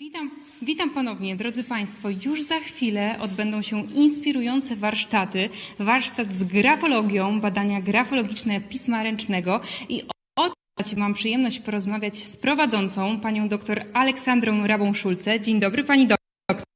Witam, witam ponownie, drodzy Państwo. Już za chwilę odbędą się inspirujące warsztaty. Warsztat z grafologią, badania grafologiczne pisma ręcznego i o mam przyjemność porozmawiać z prowadzącą, panią doktor Aleksandrą Rabą-Szulce. Dzień dobry, pani doktor.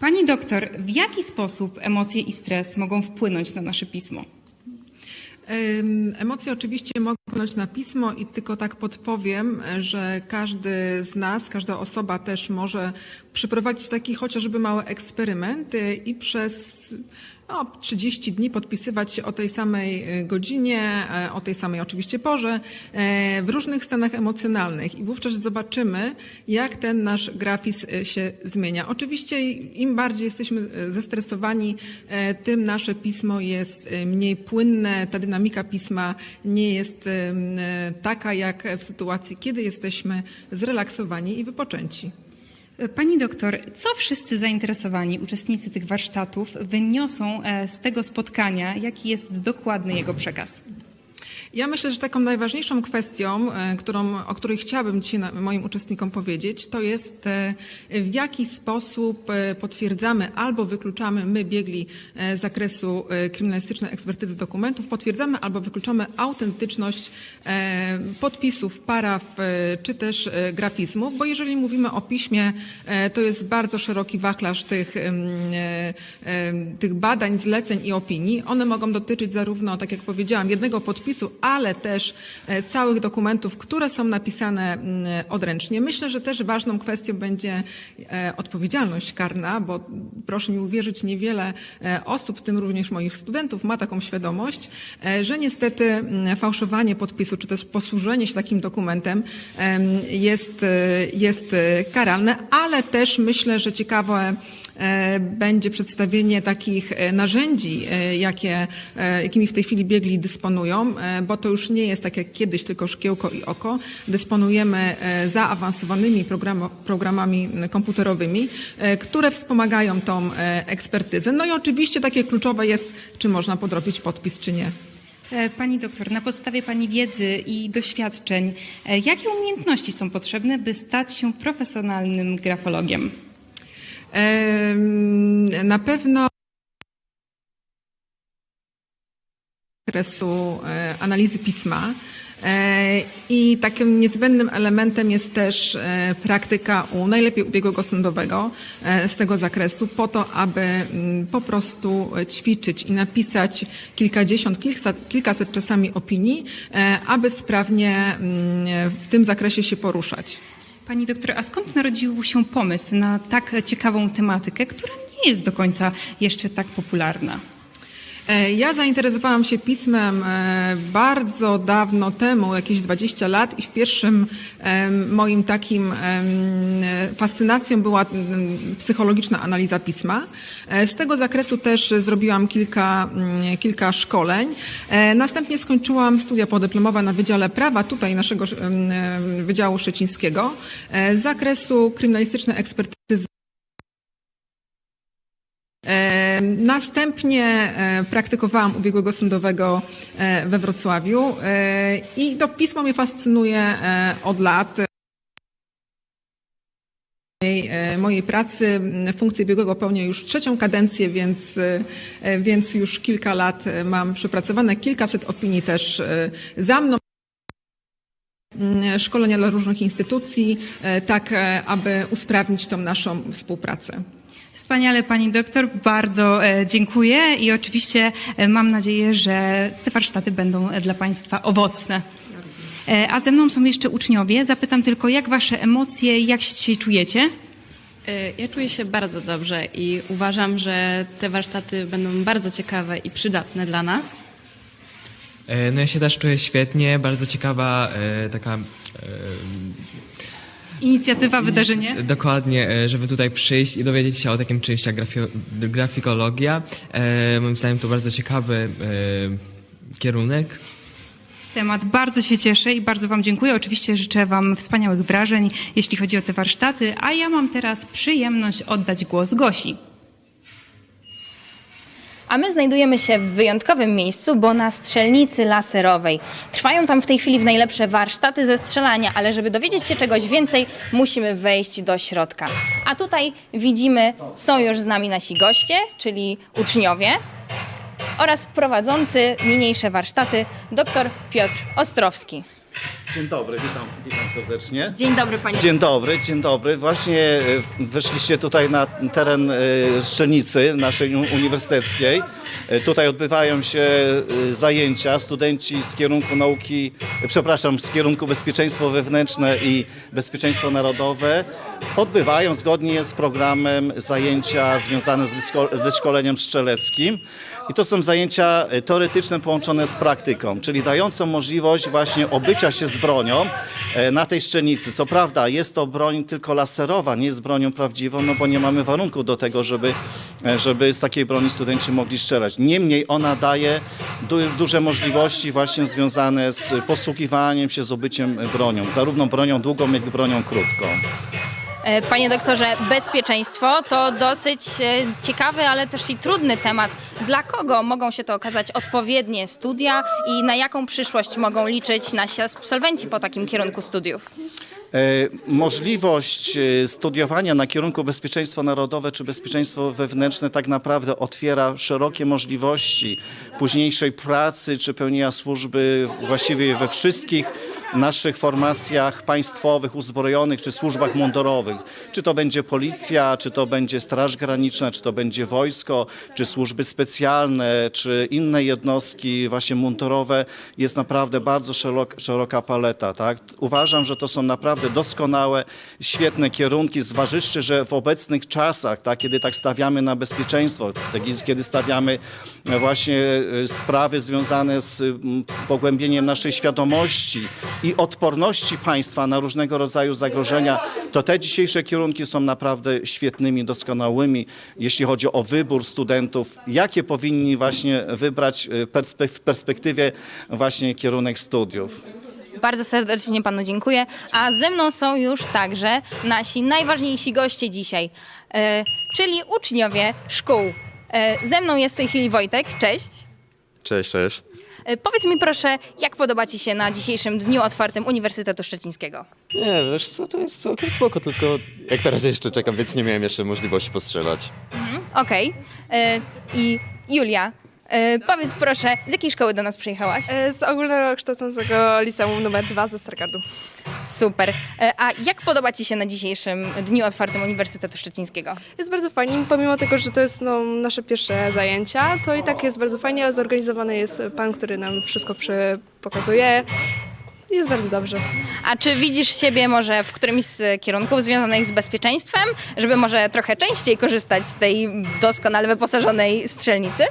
Pani doktor, w jaki sposób emocje i stres mogą wpłynąć na nasze pismo? Em, Emocje oczywiście mogą wpłynąć na pismo i tylko tak podpowiem, że każdy z nas, każda osoba też może przeprowadzić taki chociażby mały eksperyment y, i przez no, 30 dni podpisywać się o tej samej y, godzinie, e, o tej samej oczywiście porze, e, w różnych stanach emocjonalnych i wówczas zobaczymy, jak ten nasz grafizm y, się zmienia. Oczywiście im bardziej jesteśmy zestresowani, e, tym nasze pismo jest mniej płynne, ta dynamika pisma nie jest e, taka jak w sytuacji, kiedy jesteśmy zrelaksowani i wypoczęci. Pani doktor, co wszyscy zainteresowani uczestnicy tych warsztatów wyniosą e, z tego spotkania? Jaki jest dokładny jego przekaz? Ja myślę, że taką najważniejszą kwestią, e, którą, o której chciałabym dzisiaj moim uczestnikom powiedzieć, to jest e, w jaki sposób e, potwierdzamy albo wykluczamy my biegli z zakresu kryminalistycznej ekspertyzy dokumentów, potwierdzamy albo wykluczamy autentyczność podpisów, paraf czy też grafizmów, bo jeżeli mówimy o piśmie, to jest bardzo szeroki wachlarz tych, tych badań, zleceń i opinii. One mogą dotyczyć zarówno, tak jak powiedziałam, jednego podpisu, ale też e, całych dokumentów, które są napisane mm, odręcznie. Myślę, że też ważną kwestią będzie e, odpowiedzialność karna, bo proszę mi uwierzyć, niewiele e, osób, w tym również moich studentów, ma taką świadomość, że niestety mm, fałszowanie podpisu, czy też posłużenie się takim dokumentem em, jest, jest karalne, ale też myślę, że ciekawe będzie przedstawienie takich narzędzi, jakie, jakimi w tej chwili biegli dysponują, bo to już nie jest tak jak kiedyś, tylko szkiełko i oko. Dysponujemy e, zaawansowanymi programami komputerowymi, e, które wspomagają tą e, ekspertyzę. No i oczywiście takie kluczowe jest, czy można podrobić podpis, czy nie. Pani doktor, na podstawie Pani wiedzy i doświadczeń, jakie umiejętności są potrzebne, by stać się profesjonalnym grafologiem? Em, Na pewno zakresu e, analizy pisma. E, I takim niezbędnym elementem jest też e, praktyka u najlepiej ubiegłego sądowego z tego zakresu, po to, aby mm, po prostu ćwiczyć i napisać kilkadziesiąt, kilkaset, kilkaset czasami opinii, aby sprawnie mm, w tym zakresie się poruszać. Pani doktor, a skąd narodził się pomysł na tak ciekawą tematykę, która nie jest do końca jeszcze tak popularna? E, Ja zainteresowałam się pismem e, bardzo dawno temu, jakieś 20 lat i w pierwszym moim takim fascynacją była psychologiczna analiza pisma. E, Z tego zakresu też zrobiłam kilka, mm, kilka szkoleń. Następnie skończyłam studia podyplomowe na Wydziale Prawa, tutaj naszego Wydziału Szczecińskiego, z zakresu kryminalistycznej ekspertyzy Następnie e, praktykowałam ubiegłego sądowego e, we Wrocławiu e, i to pismo mnie fascynuje e, od lat. Mojej, e, pracy funkcję biegłego pełnię już trzecią kadencję, więc, e, więc już kilka lat e, mam przepracowane, kilkaset opinii też e, za mną. M, Szkolenia dla różnych instytucji, e, tak e, aby usprawnić tą naszą współpracę. Wspaniale Pani doktor, bardzo e, dziękuję i oczywiście e, mam nadzieję, że te warsztaty będą e, dla Państwa owocne. A ze mną są jeszcze uczniowie. Zapytam tylko, jak Wasze emocje, jak się dzisiaj czujecie? Ja czuję się bardzo dobrze i uważam, że te warsztaty będą bardzo ciekawe i przydatne dla nas. No ja się też czuję świetnie, bardzo ciekawa taka Inicjatywa, wydarzenie? dokładnie, e, żeby tutaj przyjść i dowiedzieć się o takim czymś jak grafio, grafikologia. E, moim zdaniem to bardzo ciekawy e, kierunek. Temat. Bardzo się cieszę i bardzo Wam dziękuję. Oczywiście życzę Wam wspaniałych wrażeń, jeśli chodzi o te warsztaty. A ja mam teraz przyjemność oddać głos Gosi. A my znajdujemy się w wyjątkowym miejscu, bo na strzelnicy laserowej. Trwają tam w tej chwili w najlepsze warsztaty ze strzelania, ale żeby dowiedzieć się czegoś więcej, musimy wejść do środka. A tutaj widzimy, są już z nami nasi goście, czyli uczniowie oraz prowadzący niniejsze warsztaty dr Piotr Ostrowski. Dzień dobry, witam, witam serdecznie. Dzień dobry panie. Dzień dobry, dzień dobry. Właśnie e, weszliście tutaj na teren e, strzelnicy naszej uni- uniwersyteckiej. E, Tutaj odbywają się zajęcia. Studenci z kierunku nauki, przepraszam, z kierunku bezpieczeństwo wewnętrzne i bezpieczeństwo narodowe odbywają zgodnie z programem zajęcia związane z wyszko- wyszkoleniem strzeleckim. I to są zajęcia teoretyczne połączone z praktyką, czyli dającą możliwość właśnie obycia się z bronią e, na tej szczelnicy. Co prawda jest to broń tylko laserowa, nie jest bronią prawdziwą, no bo nie mamy warunków do tego, żeby, e, żeby z takiej broni studenci mogli strzelać. Niemniej ona daje du duże możliwości właśnie związane z posługiwaniem się z obyciem bronią, zarówno bronią długą, jak i bronią krótką. E, Panie doktorze, bezpieczeństwo to dosyć e, ciekawy, ale też i trudny temat. Dla kogo mogą się to okazać odpowiednie studia i na jaką przyszłość mogą liczyć nasi absolwenci po takim kierunku studiów? E, Możliwość studiowania na kierunku bezpieczeństwo narodowe czy bezpieczeństwo wewnętrzne tak naprawdę otwiera szerokie możliwości późniejszej pracy czy pełnienia służby właściwie we wszystkich naszych formacjach państwowych, uzbrojonych czy służbach mundurowych. Czy to będzie policja, czy to będzie Straż Graniczna, czy to będzie wojsko, czy służby specjalne, czy inne jednostki właśnie mundurowe. Jest naprawdę bardzo szerok, szeroka paleta. Tak? Uważam, że to są naprawdę doskonałe, świetne kierunki, zważywszy, że w obecnych czasach, tak, kiedy tak stawiamy na bezpieczeństwo, kiedy stawiamy właśnie e, sprawy związane z pogłębieniem naszej świadomości i odporności państwa na różnego rodzaju zagrożenia, to te dzisiejsze kierunki są naprawdę świetnymi, doskonałymi, jeśli chodzi o wybór studentów, jakie powinni właśnie wybrać perspe- w perspektywie właśnie kierunek studiów. Bardzo serdecznie panu dziękuję. A ze mną są już także nasi najważniejsi goście dzisiaj, e, czyli uczniowie szkół. E, Ze mną jest w tej chwili Wojtek. Cześć. Cześć, cześć. E, Powiedz mi proszę, jak podoba Ci się na dzisiejszym dniu otwartym Uniwersytetu Szczecińskiego? Nie, wiesz co, to jest całkiem spoko, tylko jak na razie jeszcze czekam, więc nie miałem jeszcze możliwości postrzelać. Okej. E, I Julia, e, powiedz proszę, z jakiej szkoły do nas przyjechałaś? E, Z ogólnokształcącego liceum numer 2 ze Stargardu. Super. E, A jak podoba Ci się na dzisiejszym dniu otwartym Uniwersytetu Szczecińskiego? Jest bardzo fajnie, pomimo tego, że to jest no, nasze pierwsze zajęcia, to i tak jest bardzo fajnie, zorganizowany jest pan, który nam wszystko przy pokazuje. Jest bardzo dobrze. A czy widzisz siebie może w którymś z kierunków związanych z bezpieczeństwem, żeby może trochę częściej korzystać z tej doskonale wyposażonej strzelnicy?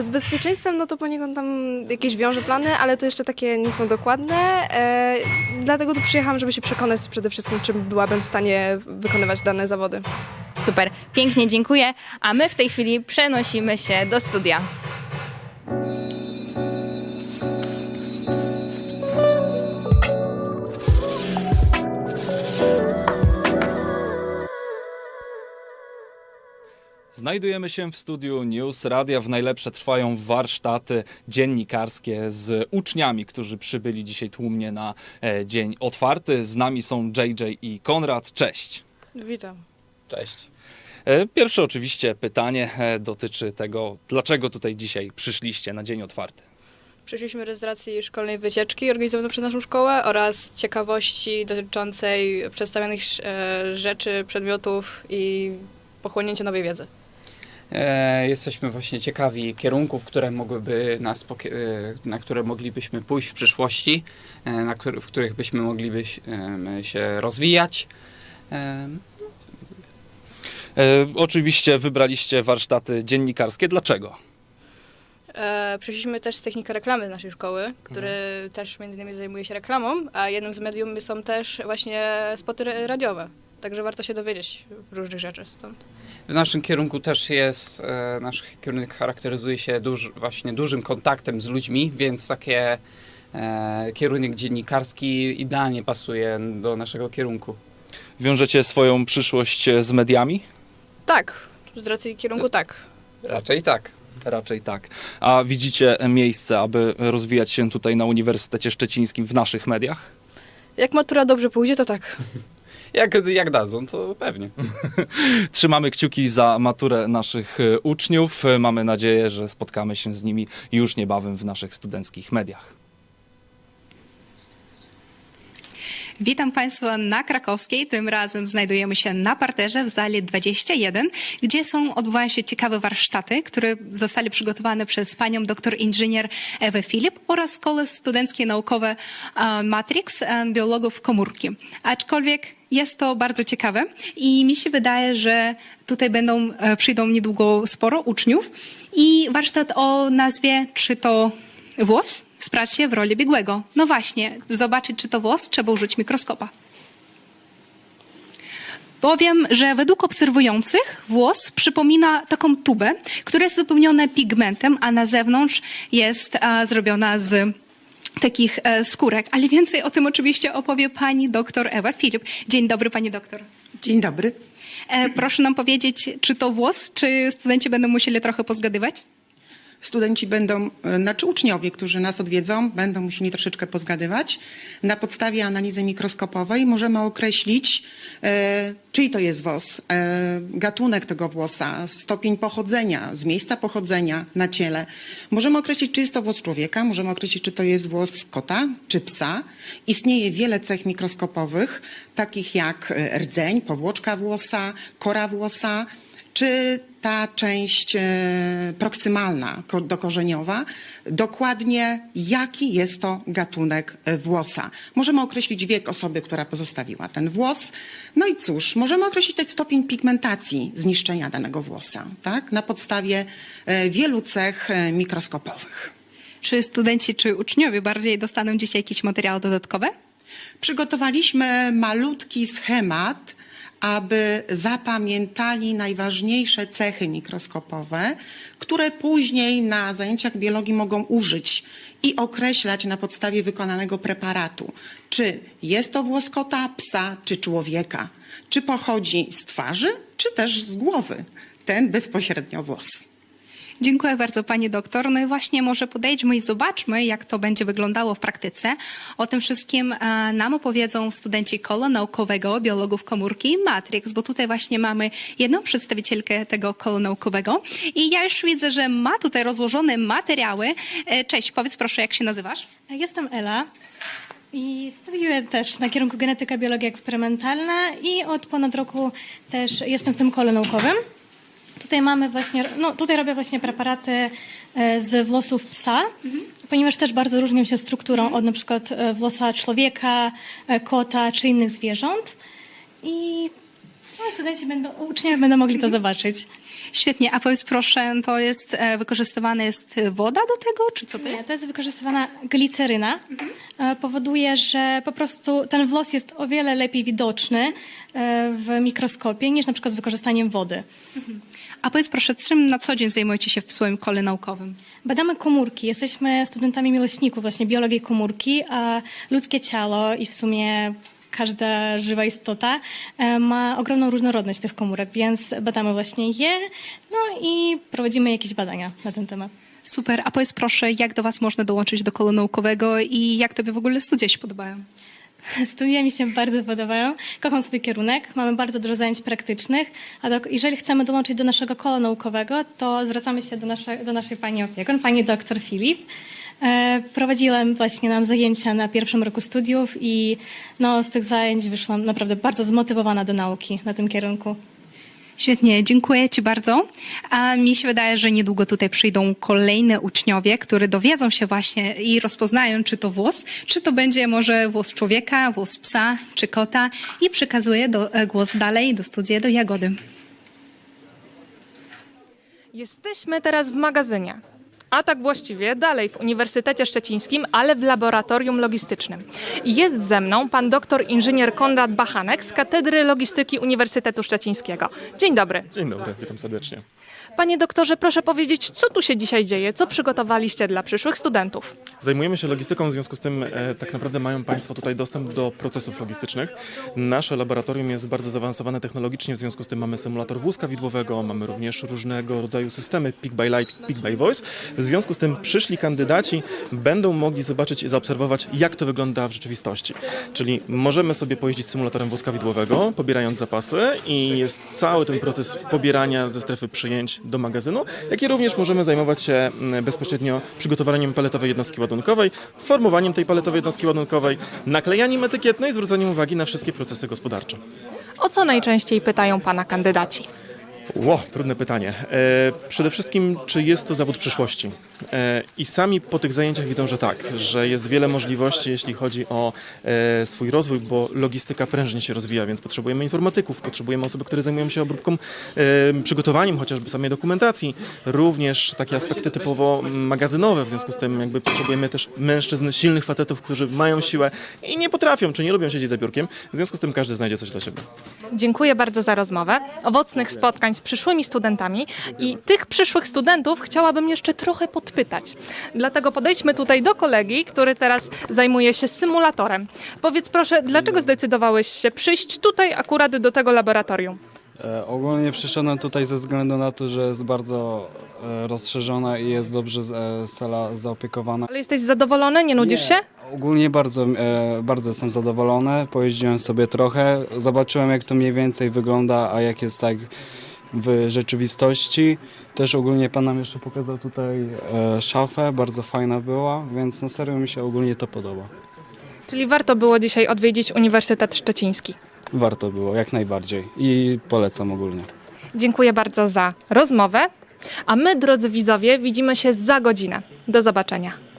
Z bezpieczeństwem, no to poniekąd tam jakieś wiąże plany, ale to jeszcze takie nie są dokładne. E, dlatego tu przyjechałam, żeby się przekonać przede wszystkim, czy byłabym w stanie wykonywać dane zawody. Super, pięknie dziękuję. A my w tej chwili przenosimy się do studia. Znajdujemy się w studiu News Radia. W najlepsze trwają warsztaty dziennikarskie z uczniami, którzy przybyli dzisiaj tłumnie na e, dzień otwarty. Z nami są JJ i Konrad. Cześć. Witam. Cześć. E, Pierwsze oczywiście pytanie e, dotyczy tego, dlaczego tutaj dzisiaj przyszliście na dzień otwarty. Przyszliśmy z racji szkolnej wycieczki organizowanej przez naszą szkołę oraz ciekawości dotyczącej przedstawionych rzeczy, przedmiotów i pochłonięcia nowej wiedzy. E, Jesteśmy właśnie ciekawi kierunków, które mogłyby nas, e, na które moglibyśmy pójść w przyszłości, e, na który, w których byśmy mogli się rozwijać. E, E, Oczywiście wybraliście warsztaty dziennikarskie. Dlaczego? E, przyszliśmy też z techniki reklamy z naszej szkoły, który też między innymi zajmuje się reklamą, a jednym z medium są też właśnie spoty ra- radiowe. Także warto się dowiedzieć różnych rzeczy stąd. W naszym kierunku też jest, e, nasz kierunek charakteryzuje się duż, właśnie dużym kontaktem z ludźmi, więc takie e, kierunek dziennikarski idealnie pasuje do naszego kierunku. Wiążecie swoją przyszłość z mediami? Tak, z racji kierunku tak. Raczej tak. Raczej tak. A widzicie miejsce, aby rozwijać się tutaj na Uniwersytecie Szczecińskim w naszych mediach? Jak matura dobrze pójdzie, to tak. Jak, jak dadzą, to pewnie. Trzymamy kciuki za maturę naszych e, uczniów. E, Mamy nadzieję, że spotkamy się z nimi już niebawem w naszych studenckich mediach. Witam Państwa na Krakowskiej. Tym razem znajdujemy się na parterze w sali 21, gdzie są, odbywają się ciekawe warsztaty, które zostały przygotowane przez panią doktor inżynier Ewę Filip oraz Szkołę Studenckie Naukowe e, Matrix Biologów Komórki. Aczkolwiek jest to bardzo ciekawe i mi się wydaje, że tutaj będą, e, przyjdą niedługo sporo uczniów i warsztat o nazwie czy to włos? Sprawdźcie w roli biegłego. No właśnie, zobaczyć czy to włos, trzeba użyć mikroskopa. Powiem, że według obserwujących włos przypomina taką tubę, która jest wypełniona pigmentem, a na zewnątrz jest e, zrobiona z takich e, skórek. Ale więcej o tym oczywiście opowie pani doktor Ewa Filip. Dzień dobry, pani doktor. Dzień dobry. E, proszę nam powiedzieć, czy to włos, czy studenci będą musieli trochę pozgadywać? Studenci będą, e, znaczy uczniowie, którzy nas odwiedzą, będą musieli troszeczkę pozgadywać. Na podstawie analizy mikroskopowej możemy określić, e, czyj to jest włos, e, gatunek tego włosa, stopień pochodzenia, z miejsca pochodzenia na ciele. Możemy określić, czy jest to włos człowieka, możemy określić, czy to jest włos kota, czy psa. Istnieje wiele cech mikroskopowych, takich jak e, rdzeń, powłoczka włosa, kora włosa, czy ta część e, proksymalna, ko- dokorzeniowa, dokładnie jaki jest to gatunek e, włosa. Możemy określić wiek osoby, która pozostawiła ten włos. No i cóż, możemy określić też stopień pigmentacji zniszczenia danego włosa, tak? Na podstawie e, wielu cech mikroskopowych. Czy studenci, czy uczniowie bardziej dostaną dzisiaj jakieś materiały dodatkowe? Przygotowaliśmy malutki schemat, aby zapamiętali najważniejsze cechy mikroskopowe, które później na zajęciach biologii mogą użyć i określać na podstawie wykonanego preparatu, czy jest to włos kota, psa czy człowieka, czy pochodzi z twarzy, czy też z głowy, ten bezpośrednio włos. Dziękuję bardzo pani doktor. No i właśnie może podejdźmy i zobaczmy, jak to będzie wyglądało w praktyce. O tym wszystkim e, nam opowiedzą studenci koła naukowego biologów komórki Matrix, bo tutaj właśnie mamy jedną przedstawicielkę tego koła naukowego i ja już widzę, że ma tutaj rozłożone materiały. E, Cześć, powiedz proszę, jak się nazywasz? Jestem Ela i studiuję też na kierunku genetyka, biologia eksperymentalna i od ponad roku też jestem w tym kole naukowym. Tutaj mamy właśnie, no tutaj robię właśnie preparaty e, z włosów psa, ponieważ też bardzo różnią się strukturą od na przykład e, włosa człowieka, e, kota czy innych zwierząt. I no, i studenci będą, uczniowie będą mogli to zobaczyć. Świetnie, a powiedz proszę, to jest e, wykorzystywana jest woda do tego, czy co to Nie, jest? to jest wykorzystywana gliceryna. E, Powoduje, że po prostu ten włos jest o wiele lepiej widoczny e, w mikroskopie niż na przykład z wykorzystaniem wody. A powiedz proszę, czym na co dzień zajmujecie się w swoim kole naukowym? Badamy komórki. Jesteśmy studentami miłośników właśnie biologii komórki, a ludzkie ciało i w sumie każda żywa istota e, ma ogromną różnorodność tych komórek, więc badamy właśnie je, no i prowadzimy jakieś badania na ten temat. Super, a powiedz proszę, jak do Was można dołączyć do koła naukowego i jak Tobie w ogóle studia się podobają? Studia mi się bardzo podobają. Kocham swój kierunek. Mamy bardzo dużo zajęć praktycznych. A do, jeżeli chcemy dołączyć do naszego koła naukowego, to zwracamy się do, nasze, do naszej pani opiekun, pani doktor Filip. E, prowadziłam właśnie nam zajęcia na pierwszym roku studiów i no, z tych zajęć wyszłam naprawdę bardzo zmotywowana do nauki na tym kierunku. Świetnie, dziękuję Ci bardzo. A mi się wydaje, że niedługo tutaj przyjdą kolejne uczniowie, które dowiedzą się właśnie i rozpoznają, czy to włos, czy to będzie może włos człowieka, włos psa, czy kota i przekazuję do, e, głos dalej do studia, do Jagody. Jesteśmy teraz w magazynie. A tak właściwie dalej w Uniwersytecie Szczecińskim, ale w laboratorium logistycznym. Jest ze mną pan doktor inżynier Konrad Bachanek z Katedry Logistyki Uniwersytetu Szczecińskiego. Dzień dobry. Dzień dobry, witam serdecznie. Panie doktorze, proszę powiedzieć, co tu się dzisiaj dzieje? Co przygotowaliście dla przyszłych studentów? Zajmujemy się logistyką, w związku z tym e, tak naprawdę mają Państwo tutaj dostęp do procesów logistycznych. Nasze laboratorium jest bardzo zaawansowane technologicznie, w związku z tym mamy symulator wózka widłowego, mamy również różnego rodzaju systemy Pick by Light, Pick by Voice. W związku z tym przyszli kandydaci będą mogli zobaczyć i zaobserwować, jak to wygląda w rzeczywistości. Czyli możemy sobie pojeździć symulatorem wózka widłowego, pobierając zapasy i jest cały ten proces pobierania ze strefy przyjęć do magazynu, jak i również możemy zajmować się mm, bezpośrednio przygotowaniem paletowej jednostki ładunkowej, formowaniem tej paletowej jednostki ładunkowej, naklejaniem etykiet, no i zwróceniem uwagi na wszystkie procesy gospodarcze. O co najczęściej pytają pana kandydaci? Ło, trudne pytanie. E, przede wszystkim, czy jest to zawód przyszłości? E, I sami po tych zajęciach widzą, że tak, że jest wiele możliwości, jeśli chodzi o e, swój rozwój, bo logistyka prężnie się rozwija, więc potrzebujemy informatyków, potrzebujemy osoby, które zajmują się obróbką, e, przygotowaniem chociażby samej dokumentacji, również takie aspekty typowo magazynowe, w związku z tym jakby potrzebujemy też mężczyzn, silnych facetów, którzy mają siłę i nie potrafią, czy nie lubią siedzieć za biurkiem, w związku z tym każdy znajdzie coś dla siebie. Dziękuję bardzo za rozmowę. Owocnych spotkań z przyszłymi studentami i tych przyszłych studentów chciałabym jeszcze trochę podpytać. Dlatego podejdźmy tutaj do kolegi, który teraz zajmuje się symulatorem. Powiedz proszę, dlaczego zdecydowałeś się przyjść tutaj akurat do tego laboratorium? E, ogólnie przyszedłem tutaj ze względu na to, że jest bardzo e, rozszerzona i jest dobrze z- e, sala zaopiekowana. Ale jesteś zadowolony? Nie nudzisz się? Ogólnie bardzo, e, bardzo jestem zadowolony. Pojeździłem sobie trochę, zobaczyłem jak to mniej więcej wygląda, a jak jest tak w rzeczywistości. Też ogólnie pan nam jeszcze pokazał tutaj e, szafę, bardzo fajna była, więc na serio mi się ogólnie to podoba. Czyli warto było dzisiaj odwiedzić Uniwersytet Szczeciński. Warto było, jak najbardziej i polecam ogólnie. Dziękuję bardzo za rozmowę. A my, drodzy widzowie, widzimy się za godzinę. Do zobaczenia.